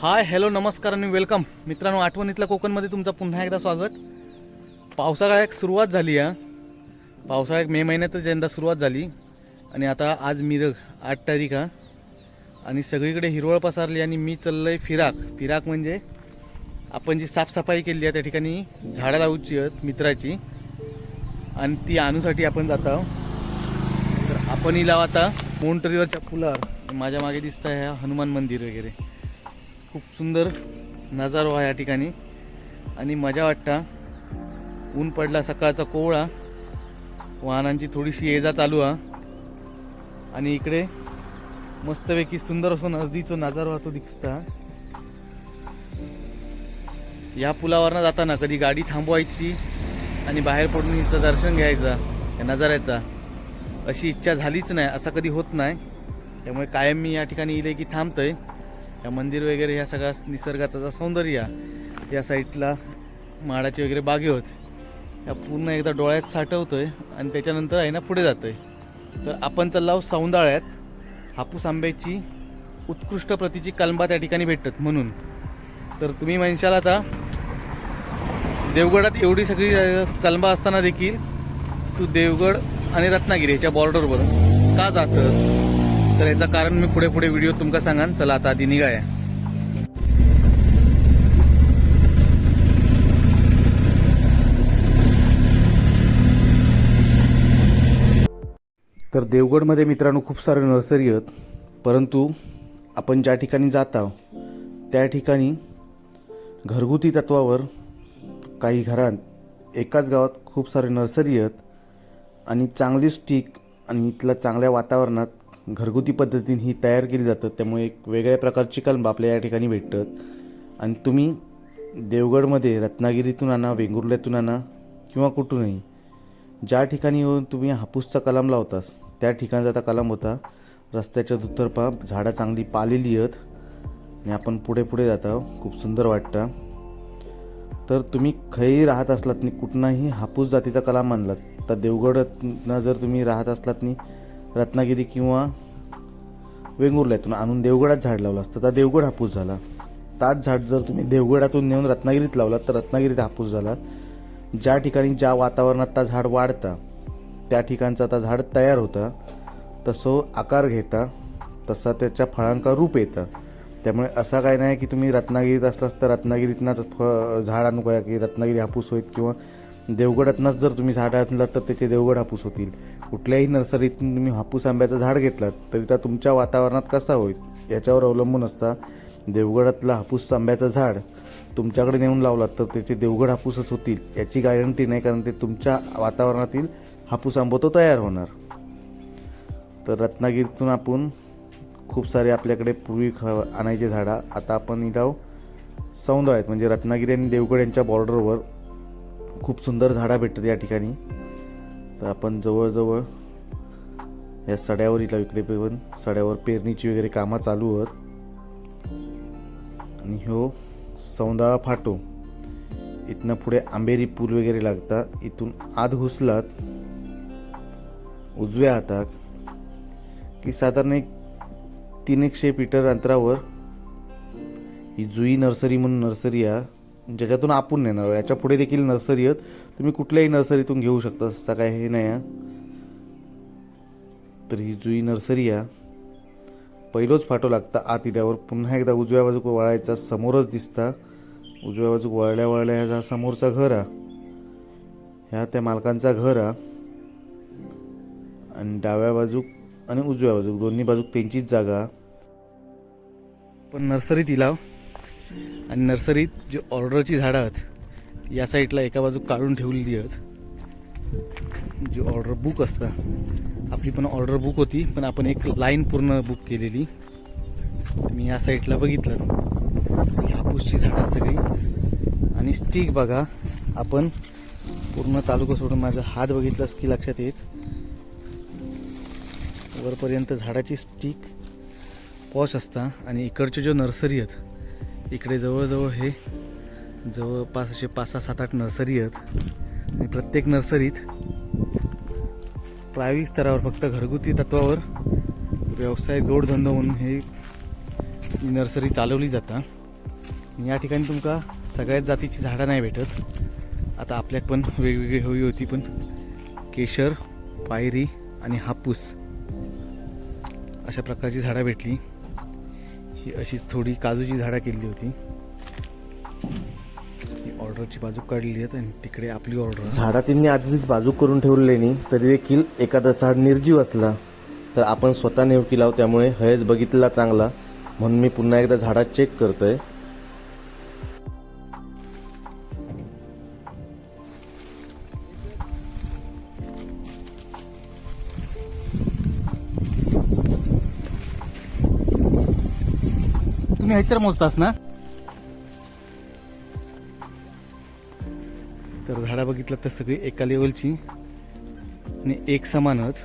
Hi hello नमस्कार आणि welcome मित्रांनो आठवणीतल्या कोकणमध्ये तुमचं पुन्हा एकदा स्वागत. पावसाळ्यात सुरुवात झाली आहे पावसाळ्यात मे महिन्यातच यंदा सुरुवात झाली. आणि आता आज मिरग आठ तारीख हा. आणि सगळीकडे हिरवळ पसरली आणि मी चाललोय फिराक. फिराक म्हणजे आपण जी साफसफाई केली आहे त्या ठिकाणी झाडं लावूची आहेत मित्राची. आणि ती आणूसाठी आपण जात आहोत तर आपण लाव आता. मोंटरीवरच्या फुलावर माझ्या मागे दिसत आहे हनुमान मंदिर वगैरे. खूप सुंदर नजारो आहे या ठिकाणी. आणि मजा वाटता ऊन पडला सकाळचा कोवळा वाहनांची थोडीशी ये जा चालू हा. आणि इकडे मस्तपैकी सुंदर असो नदीचो नजारो हा तो दिसता या पुलावरनं जाताना कधी गाडी थांबवायची आणि बाहेर पडून हिचं दर्शन घ्यायचं या नजाऱ्याचा अशी इच्छा झालीच नाही असं कधी होत नाही. त्यामुळे कायम मी या ठिकाणी इले की थांबतोय. या मंदिर वगैरे ह्या सगळ्या निसर्गाचं जो सौंदर्य या साईडला माडाची वगैरे बागे होत. या पूर्ण एकदा डोळ्यात साठवतोय आणि त्याच्यानंतर आहे ना पुढे जातोय. तर आपण चाललो आहोत सौंदाळ्यात. हापूस आंब्याची उत्कृष्ट प्रतीची कलबा त्या ठिकाणी भेटतात म्हणून. तर तुम्ही म्हणशाल आता देवगडात एवढी सगळी कलंबा कलबा असताना देखील तू देवगड आणि रत्नागिरी ह्याच्या बॉर्डरवर का जातं तर याचं कारण मी पुढे पुढे व्हिडिओ तुमका सांगान. चला आता आधी निघाया. तर देवगडमध्ये मित्रांनो खूप सारे नर्सरी आहेत. परंतु आपण ज्या ठिकाणी जात आहोत त्या ठिकाणी घरगुती तत्वावर काही घरात एकाच गावात खूप सारे नर्सरी आहेत. आणि चांगली स्टिक आणि इथल्या चांगल्या वातावरणात घरगुती पद्धतीने ही तयार केली जातात त्यामुळे एक वेगळ्या प्रकारची कलम आपल्या या ठिकाणी भेटतात. आणि तुम्ही देवगडमध्ये रत्नागिरीतून आणा वेंगुर्ल्यातून आणा किंवा कुठूनही ज्या ठिकाणी येऊन तुम्ही हापूसचा कलम लावतास त्या ठिकाणचा आता कलम होता. रस्त्याच्या दुतर्फा झाडं चांगली पालेली आहेत आणि आपण पुढे पुढे जाता. खूप सुंदर वाटतं. तर तुम्ही खही राहत असलात नाही कुठलाही हापूस जातीचा कलाम आणलात तर देवगडनं जर तुम्ही राहत असलात नाही रत्नागिरी किंवा वेंगुर्ल्यातून आणून देवगडात झाड लावलं असतं. तर देवगड हापूस झाला. ताच झाड जर तुम्ही देवगडातून नेऊन रत्नागिरीत लावलात तर रत्नागिरीत हापूस झाला. ज्या ठिकाणी ज्या वातावरणात त्या झाड वाढता त्या ठिकाणचा आता झाड तयार होता. तसं आकार घेता तसा त्याच्या फळांका रूप येतं. त्यामुळे असा काय नाही की तुम्ही रत्नागिरीत असलास तर रत्नागिरीतनंच फळ झाड आणू काय की रत्नागिरी हापूस होईल किंवा देवगडातनंच जर तुम्ही झाड आणलं तर त्याचे देवगड हापूस होतील. कुठल्याही नर्सरीतून तुम्ही हापूस आंब्याचं झाड घेतलात तरी त्या तुमच्या वातावरणात कसा होईल? याच्यावर अवलंबून असता देवगडातलं हापूस आंब्याचं झाड तुमच्याकडे नेऊन लावलात तर त्याचे देवगड हापूसच होतील याची गॅरंटी नाही कारण ते तुमच्या वातावरणातील हापूस आंबो तो तयार होणार. तर रत्नागिरीतून आपण खूप सारे आपल्याकडे पूर्वी ख आणायचे झाडं आता आपण इथं सौंदर्य आहेत म्हणजे रत्नागिरी आणि देवगड यांच्या बॉर्डरवर खूप सुंदर झाडं भेटतात या ठिकाणी. तर आपण जवळजवळ या सड्यावर इथला इकडे पण सड्यावर पेरणीची वगैरे कामं चालू आहेत. आणि ह्यो सौंदाळा फाटो. इथनं पुढे आंबेरी पूल वगैरे लागता इथून आत घुसलात उजव्या हातात की साधारण एक तीन एकशे मीटर अंतरावर ही जुई नर्सरी म्हणून नर्सरी आहे. ज्याच्यातून आपण नेणार याच्यापुढे देखील नर्सरी आहेत. तुम्ही कुठल्याही नर्सरीतून घेऊ शकता असं काय हे नाही आहे. तर ही जुई नर्सरी आहे. पहिलोच फाटो लागता आत इल्यावर. पुन्हा एकदा उजव्या बाजूक वळायचा समोरच दिसता. उजव्या बाजूक वळल्या वळल्या ह्याचा समोरचा घर आहे. ह्या त्या मालकांचा घर आहे. आणि डाव्या बाजूक आणि उजव्या बाजूक दोन्ही बाजूक त्यांचीच जागा पण नर्सरीत इलाव. आणि नर्सरीत जी ऑर्डरची झाडं आहेत या साईडला एका बाजूक काढून ठेवलेली आहेत. जी ऑर्डर बुक असतं. आपली पण ऑर्डर बुक होती पण आपण एक लाईन पूर्ण बुक केलेली. मी या साईडला बघितलं. हापूसची झाडं सगळी. आणि स्टिक बघा आपण पूर्ण तालुका सोडून माझा हात बघितलास की लक्षात येत? वरपर्यंत झाडाची स्टिक पॉश असता. आणि इकडचे जो नर्सरी आहेत इकडे जवळजवळ हे जवळपास असे पाच सहा सात आठ नर्सरी आहेत. आणि प्रत्येक नर्सरीत प्रायोगिक स्तरावर फक्त घरगुती तत्वावर व्यवसाय जोडधंदा म्हणून हे नर्सरी चालवली जाता. या ठिकाणी तुमका सगळ्याच जातीची झाडं नाही भेटत. आता आपल्यात पण वेगवेगळी हवी होती पण केशर पायरी आणि हापूस अशा प्रकारची झाडं भेटली. ही अशीच थोडी काजूची झाडं केली होती. ऑर्डरची बाजू काढली आहेत आणि तिकडे आपली ऑर्डर झाडा त्यांनी आधीच बाजू करून ठेवलेली तरी देखील एखादा झाड निर्जीव असला तर आपण स्वतः नेव केला त्यामुळे हयच बघितला चांगला. म्हणून मी पुन्हा एकदा झाडात चेक करतोय. तुम्ही तर मोजतास ना? तर झाडं बघितलं तर सगळी एका लेवलची आणि एक समान आहेत.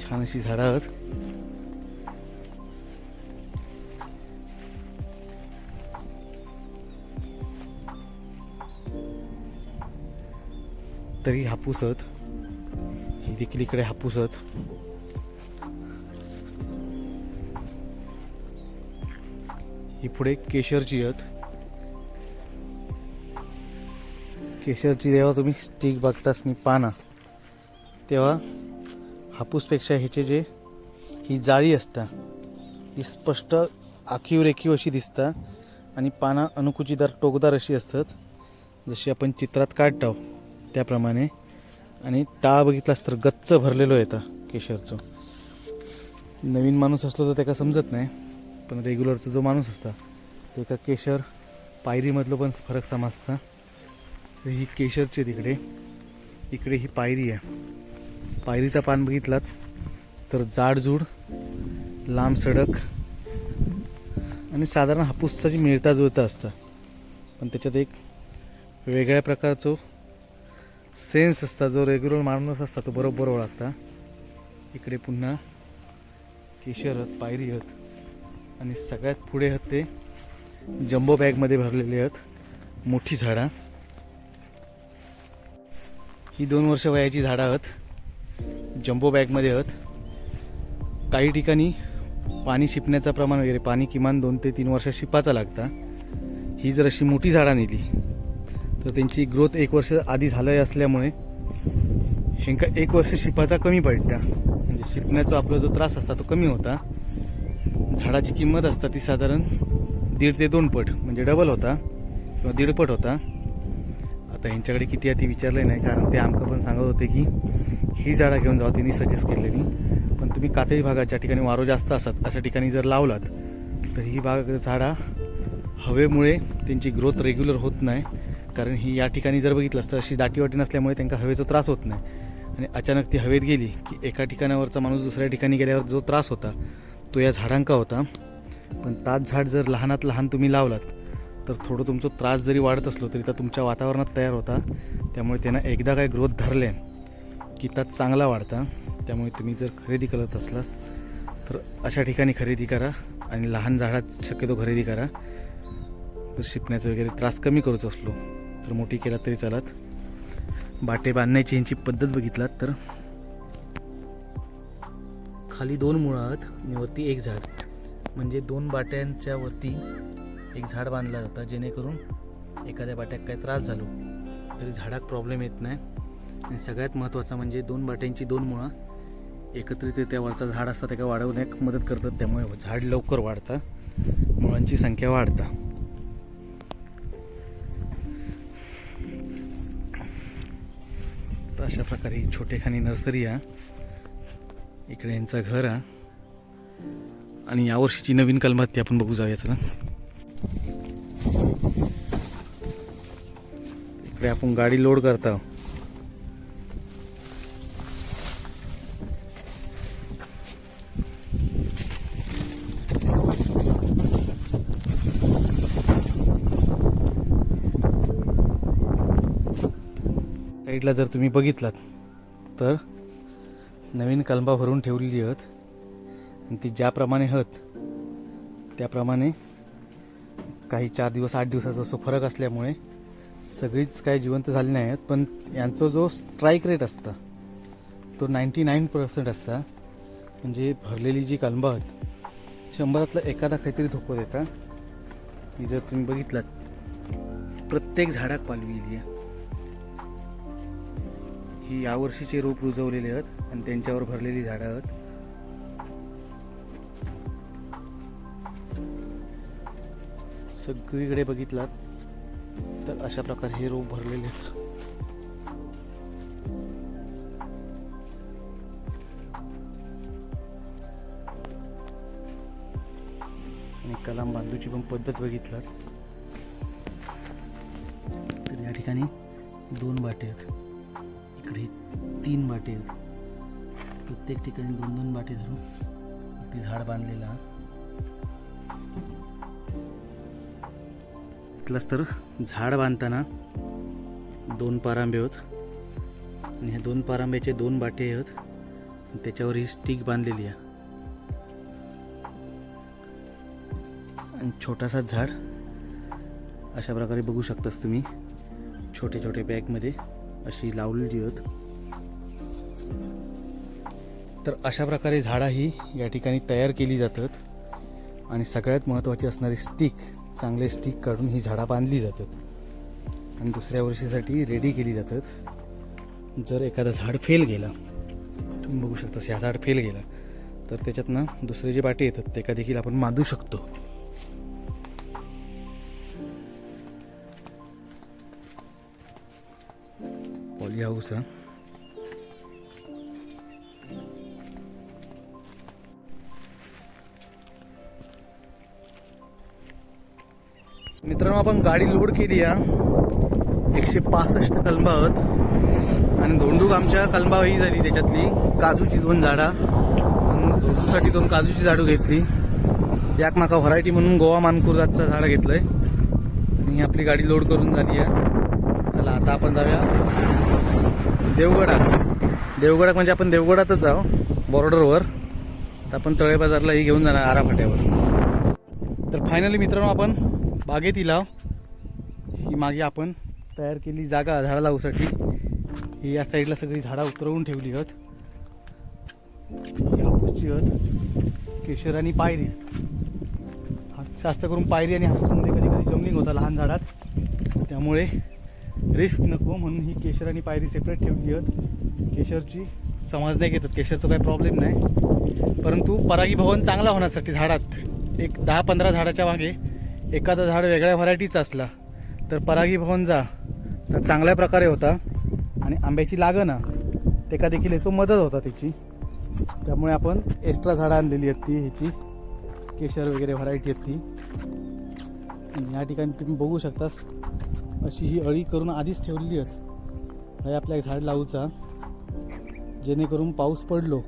छान अशी झाडं आहेत. तरी हापूस आहेत. ही देखील इकडे हापूस आहेत. ही पुढे केशरची आहेत. केशरची जेव्हा तुम्ही स्टिक बघतास नाही पाना. तेव्हा हापूसपेक्षा ह्याचे जे ही जाळी असता ही स्पष्ट आखीव रेखीव अशी दिसता आणि पाना अनुकुचीदार टोकदार अशी असतात जशी आपण चित्रात काढतो त्याप्रमाणे. आणि टाळ बघितलास तर गच्च भरलेलो येतं केशरचं नवीन माणूस असलो तर त्याला समजत नाही पण रेग्युलरचा जो माणूस असता ते का केशर पायरीमधलं पण फरक समजता. तर ही केशरचे तिकडे. इकडे ही पायरी आहे. पायरीचा पान बघितलात? तर जाडजूड लांब सडक आणि साधारण हापूसचा मिळता जुळता असतं. पण त्याच्यात एक वेगळ्या प्रकारचं सेन्स असता जो रेग्युलर माणूस असता तो बरोबर ओळखता. इकडे पुन्हा केशर आहेत पायरी आहेत आणि सगळ्यात पुढे आहेत ते जम्बो बॅगमध्ये भरलेले आहेत मोठी झाडं. ही दोन वर्ष वयाची झाडं आहेत. जम्बो बॅगमध्ये आहेत. काही ठिकाणी पाणी शिपण्याचं प्रमाण वगैरे पाणी किमान दोन ते तीन वर्ष शिपाचा लागता. ही जर अशी मोठी झाडं नेली तर त्यांची ग्रोथ एक वर्ष आधी झालं असल्यामुळे ह्यांका एक वर्ष शिपाचा कमी पडता. म्हणजे शिपण्याचा आपला जो त्रास असता तो कमी होता. झाडाची किंमत असता ती साधारण दीड ते दोन पट म्हणजे डबल होता किंवा दीडपट होता. आता ह्यांच्याकडे किती आहे ती विचारलं नाही कारण ते आमकं पण सांगत होते की ही झाडं घेऊन जावं त्यांनी सजेस्ट केलेली. पण तुम्ही कातळी भागात ज्या ठिकाणी वारो जास्त असतात अशा ठिकाणी जर लावलात तर ही बाग झाडा हवेमुळे त्यांची ग्रोथ रेग्युलर होत नाही. कारण ही या ठिकाणी जर बघितलं तर अशी दाटीवाटी नसल्यामुळे त्यांना हवेचा त्रास होत नाही. आणि अचानक ती हवेत गेली की एका ठिकाणावरचा माणूस दुसऱ्या ठिकाणी गेल्यावर जो त्रास होता तो या झाडांका होता. पण ताच झाड जर लहानात लहान तुम्ही लावलात तर थोडं तुमचा त्रास जरी वाढत असलो तरी तर तुमच्या वातावरणात तयार होता. त्यामुळे त्यांना एकदा काय ग्रोथ धरले की त्यात चांगला वाढता. त्यामुळे तुम्ही जर खरेदी करत असलात तर अशा ठिकाणी खरेदी करा आणि लहान झाडात शक्यतो खरेदी करा. तर शिपण्याचा वगैरे त्रास कमी करूच असलो तर मोठी केला तरी चालत. बाटे बांधण्याची यांची पद्धत बघितलात तर खाली दोन मुळं आहेत आणि वरती एक झाड. म्हणजे दोन बाट्यांच्या वरती एक झाड बांधलं जातं जेणेकरून एखाद्या बाट्याक काय त्रास झालो तरी झाडाक प्रॉब्लेम येत नाही. आणि सगळ्यात महत्त्वाचं म्हणजे दोन बाट्यांची दोन मुळं एकत्रित त्या वरचा झाड असतं त्याका वाढवण्यात मदत करतात. त्यामुळे झाड लवकर वाढतं मुळांची संख्या वाढतं. तर अशा प्रकारे छोटेखानी नर्सरी आहे. इकडे यांचं घर आहे. आणि यावर्षीची नवीन कलमात ती आपण बघू जाऊया चला. इकडे आपण गाडी लोड करता. साईडला जर तुम्ही बघितलात तर नवीन कलमा भरून ठेवलेली आहेत आणि ती ज्याप्रमाणे हत त्याप्रमाणे काही चार दिवस आठ दिवसाचा असं फरक असल्यामुळे सगळीच काही जिवंत झाली नाही आहेत. पण यांचा जो स्ट्राईक रेट असता तो नाईंटी नाईन पर्सेंट असता. म्हणजे भरलेली जी कलमं आहेत शंभरातला एखादा काहीतरी धोको देता. ही जर तुम्ही बघितलात प्रत्येक झाडाक पालवी इली आहे. ही यावर्षीचे रोप रुजवलेले आहेत आणि त्यांच्यावर भरलेली झाडं आहेत. सगळीकडे बघितलात तर अशा प्रकारे हे रोप भरलेले आहेत. आणि कलाम बांधूची पण पद्धत बघितलात. तर या ठिकाणी दोन बाटे आहेत. इकडे तीन बाटे आहेत. प्रत्येक ठिकाणी दोन दोन बाटे धरून ती झाड बांधलेलं आहे. तर झाड बांधताना दोन पारांबे होत. आणि ह्या दोन पारांब्याचे दोन बाटे आहेत. त्याच्यावर ही स्टिक बांधलेली आहे. आणि छोटासा झाड अशा प्रकारे बघू शकतास तुम्ही. छोटे छोटे बॅगमध्ये अशी लावलेली आहेत. तर अशा प्रकारे झाडं ही या ठिकाणी तयार केली जातात. आणि सगळ्यात महत्त्वाची असणारी स्टिक चांगले स्टिक काढून ही झाडं बांधली जातात. आणि दुसऱ्या वर्षीसाठी रेडी केली जातात. जर एखादं झाड फेल गेला तुम्ही बघू शकता ह्या झाड फेल गेला तर त्याच्यातनं दुसरे जे बाटे येतात ते का देखील आपण मांदू शकतो. पॉली हाऊस हा. मित्रांनो आपण गाडी लोड केली या एकशे पासष्ट कलंबा आहेत. आणि धोंडूक आमच्या कलंबा ही झाली त्याच्यातली. काजूची दोन झाडा. धोंडूसाठी दोन काजूची झाडू घेतली. याक माका व्हरायटी म्हणून गोवा मानकुरदाचं झाड घेतलंय. आणि ही आपली गाडी लोड करून झाली आहे. चला आता आपण जाऊया. देवगडा. देवगडात म्हणजे आपण देवगडातच आहो. बॉर्डरवर तर आपण तळे बाजारला ही घेऊन जाणार आराफाट्यावर. तर फायनली मित्रांनो आपण बागेत इलाव ही मागे आपण तयार केली जागा झाडं लावूसाठी ही या साईडला सगळी झाडं उतरवून ठेवली आहेत. ही हापूसची हत केशर आणि पायरी. जास्त करून पायरी आणि हापूसमध्ये कधी कधी जमलिंग होता लहान झाडात. त्यामुळे रिस्क नको म्हणून ही केशर आणि पायरी सेपरेट ठेवली आहेत. केशरची समज नाही घेतात केशरचा काही प्रॉब्लेम नाही. परंतु परागीभवन चांगला होण्यासाठी झाडात एक दहा पंधरा झाडाच्या मागे एखादं झाड वेगळ्या व्हरायटीचं असला तर परागीभवन जा. तर चांगल्या प्रकारे होता. आणि आंब्याची लागण ते देखील याचं मदत होता त्याची त्यामुळे आपण एक्स्ट्रा झाडं आणलेली आहेत ती ह्याची. केशर वगैरे व्हरायटी आहेत ती. आणि या ठिकाणी तुम्ही बघू शकतास अशी ही अळी करून आधीच ठेवलेली आहेत. हे आपल्या झाड लावूचा. जेणेकरून पाऊस पडलो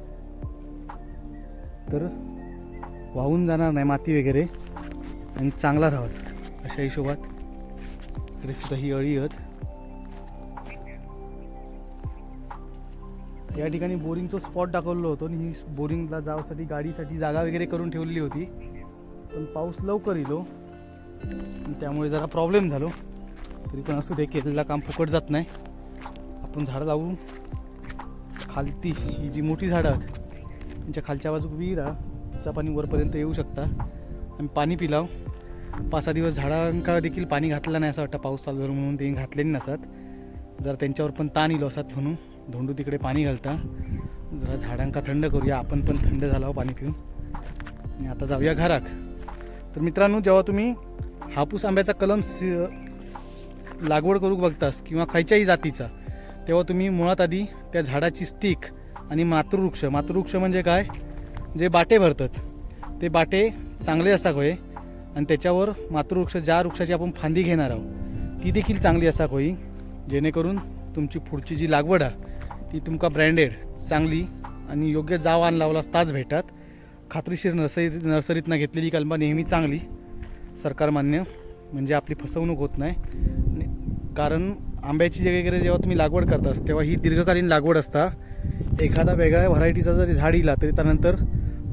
तर वाहून जाणार नाही माती वगैरे. आणि चांगला राहत अशा हिशोबात तरी सुद्धा ही अळी आहेत या ठिकाणी बोरिंगचं स्पॉट दाखवलं होतं आणि ही बोरिंगला जावसाठी गाडीसाठी जागा वगैरे करून ठेवलेली होती. पण पाऊस लवकर येलो त्यामुळे जरा प्रॉब्लेम झालो. तरी पण असू दे केलेलं काम फुकट जात नाही. आपण झाडं लावून खालती ही जी मोठी झाडं आहेत त्यांच्या खालच्या बाजूक विहीर आहे. तिचा पाणी वरपर्यंत येऊ शकता. आम्ही पाणी पिलाव पाच सहा दिवस झाडांका देखील पाणी घातलं नाही असं वाटतं. पाऊस चालू झाला म्हणून ते घातलेले नसत. जर त्यांच्यावर पण ताण येलो असतात म्हणून धोंडू तिकडे पाणी घालता. जरा झाडांका थंड करूया. आपण पण थंड झाला पाणी पिऊन. आणि आता जाऊया घराक तर मित्रांनो जेव्हा तुम्ही हापूस आंब्याचा कलम सि- लागवड करू बघतास किंवा खयच्याही जातीचा तेव्हा तुम्ही मुळात आधी त्या झाडाची स्टिक आणि मातृवृक्ष. मातृवृक्ष म्हणजे काय? जे बाटे भरतात. ते बाटे चांगले असाक होय. आणि त्याच्यावर मातृवृक्ष ज्या वृक्षाची आपण फांदी घेणार आहोत ती देखील चांगली असाक होई. जेणेकरून तुमची पुढची जी लागवड आहे ती तुमका ब्रँडेड चांगली आणि योग्य जाव आण लावलास ताच भेटतात खात्रीशीर नर्सरी नर्सरीतनं घेतलेली कलमा नेहमी चांगली. सरकारमान्य म्हणजे आपली फसवणूक होत नाही. आणि कारण आंब्याची जे वगैरे जेव्हा तुम्ही लागवड करतास तेव्हा ही दीर्घकालीन लागवड असता. एखादा वेगळ्या व्हरायटीचा जरी झाड इला तरी त्यानंतर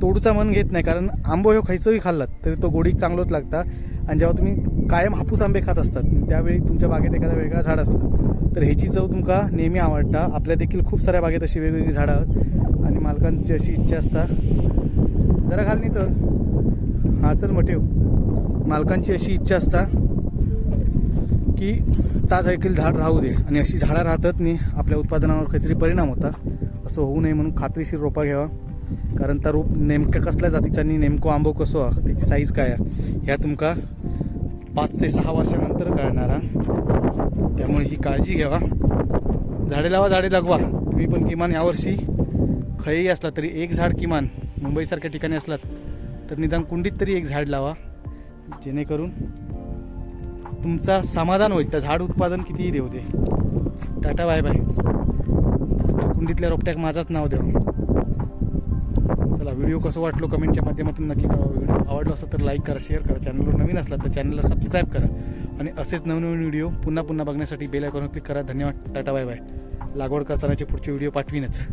तोडूचा मन घेत नाही कारण आंबो ह्यो खयचोही खाल्लात तरी तो गोडी चांगलोच लागता. आणि जेव्हा तुम्ही कायम हापूस आंबे खात असतात त्यावेळी तुमच्या बागेत एखादा वेगळा झाड असला तर ह्याची चव तुमका नेहमी आवडता. आपल्या देखील खूप साऱ्या बागेत अशी वेगवेगळी झाडं आहेत. आणि मालकांची अशी इच्छा असता. जरा घाल नाही चल. हा चल मग ठेव मालकांची अशी इच्छा असता की ताज देखील झाड राहू दे. आणि अशी झाडं राहतात नाही आपल्या उत्पादनावर काहीतरी परिणाम होता. असं होऊ नये म्हणून खात्रीशीर रोपा घ्यावा. कारण त्या रोप नेमक्या कसल्या जातीचा आणि नेमको आंबो कसो हा त्याची साईज काय आहे ह्या तुमका पाच ते सहा वर्षानंतर कळणार हा. त्यामुळे ही काळजी घ्यावा. झाडे लावा झाडे लागवा. तुम्ही पण किमान यावर्षी खयही असला तरी एक झाड किमान मुंबईसारख्या ठिकाणी असलात तर निदान कुंडीत तरी एक झाड लावा जेणेकरून तुमचा समाधान होईल. त्या झाड उत्पादन कितीही देऊ दे. Tata bye bye. कुंडीतल्या रोपट्याक माझाच नाव द्यावं. चला व्हिडिओ कसं वाटलो कमेंटच्या माध्यमातून नक्की कळवा. व्हिडिओ आवडला असं तर लाईक करा शेअर करा. चॅनलवर नवीन असला तर चॅनलला सबस्क्राईब करा. आणि असेच नवनवीन व्हिडिओ पुन्हा पुन्हा बघण्यासाठी बेल आयकॉनवर क्लिक करा. धन्यवाद. टाटा बाय बाय लागवड करतानाचे पुढचे व्हिडिओ पाठवीनच.